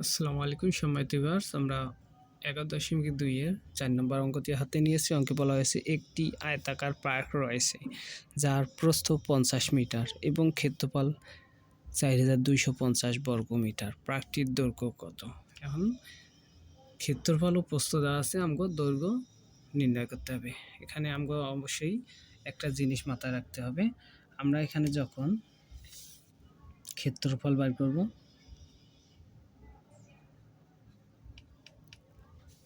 আসসালামু আলাইকুম সম্মানিত ভিউয়ার্স আমরা এগারো দশমিক দুইয়ের চার নম্বর অঙ্কটি হাতে নিয়েছি অঙ্কে বলা হয়েছে একটি আয়তাকার পার্ক রয়েছে, যার প্রস্থ পঞ্চাশ মিটার এবং ক্ষেত্রফল চার হাজার দুইশো পঞ্চাশ বর্গ মিটার। পার্কটির দৈর্ঘ্য কত? এখন ক্ষেত্রফল ও প্রস্থ দেওয়া আছে, আমগো দৈর্ঘ্য নির্ণয় করতে হবে। এখানে আমাকে অবশ্যই একটা জিনিস মাথায় রাখতে হবে। আমরা এখানে যখন ক্ষেত্রফল বার করব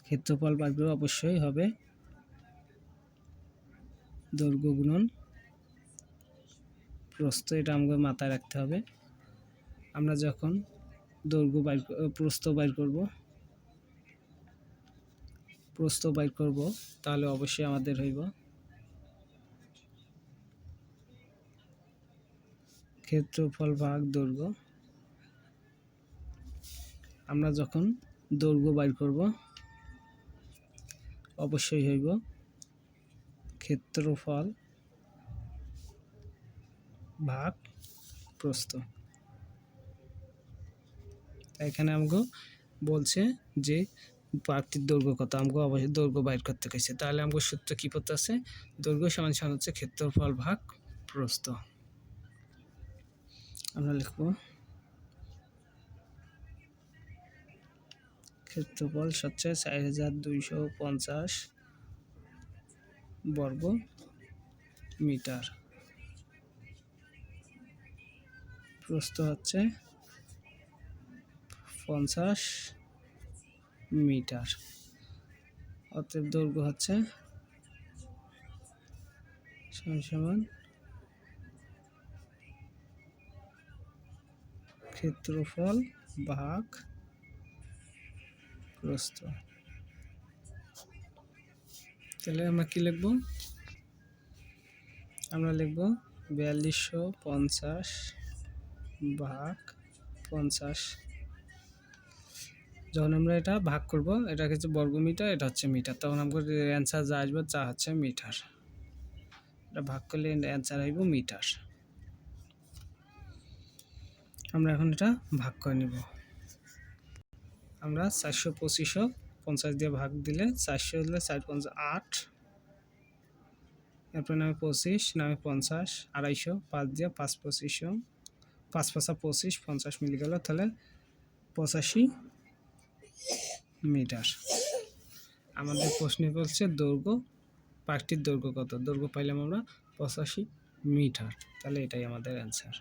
ক্ষেত্রফল করে অবশ্যই হবে দৈর্ঘ্য গুণন। প্রস্থ এটা আমাকে মাথায় রাখতে হবে। আমরা যখন দৈর্ঘ্য বাইর প্রস্থ বাইর করব, প্রস্থ বাইর করব, তাহলে অবশ্যই আমাদের হইব ক্ষেত্রফল ভাগ দৈর্ঘ্য। আমরা যখন দৈর্ঘ্য বাইর করব অবশ্যই হইব। ক্ষেত্রফল ভাগ প্রস্থ। এখানে আমাকে বলছে যে পার্কটির দৈর্ঘ্য কত? আমাকে অবশ্যই দৈর্ঘ্য বাইর করতে গেছে তাহলে আমাকে সূত্র কী করতে আছে দৈর্ঘ্য সমান সমান হচ্ছে ক্ষেত্রফল ভাগ প্রস্থ। আমরা লিখব ক্ষেত্রফল হচ্ছে চার হাজার দুইশো পঞ্চাশ বর্গ মিটার। প্রস্থ হচ্ছে পঞ্চাশ মিটার। অতএব দৈর্ঘ্য হচ্ছে সমান ক্ষেত্রফল ভাগ প্রস্থ তাহলে আমরা কি লিখব? আমরা লিখব বিয়াল্লিশশো পঞ্চাশ ভাগ পঞ্চাশ। যখন আমরা এটা ভাগ করব, এটা হচ্ছে বর্গ মিটার এটা হচ্ছে মিটার। তখন আমাদের অ্যান্সার যা আসবে যা হচ্ছে মিটার। এটা ভাগ করলে অ্যান্সার আসবে মিটার। আমরা এখন এটা ভাগ করে নেব। আমরা চারশো পঁচিশও পঞ্চাশ দিয়ে ভাগ দিলে চারশো দিলে চার পঞ্চাশ আট। এরপরে নামে পঁচিশ, নামে পঞ্চাশ, আড়াইশো, পাঁচ দিয়ে পাঁচ পঁচিশশো। পাঁচ পাঁচা পঁচিশ, পঞ্চাশ মিলি গেল, তাহলে পঁচাশি মিটার। আমাদের প্রশ্নে বলছে দৈর্ঘ্য পার্কটির দৈর্ঘ্য কত? দৈর্ঘ্য পাইলাম আমরা পঁচাশি মিটার। তাহলে এটাই আমাদের অ্যান্সার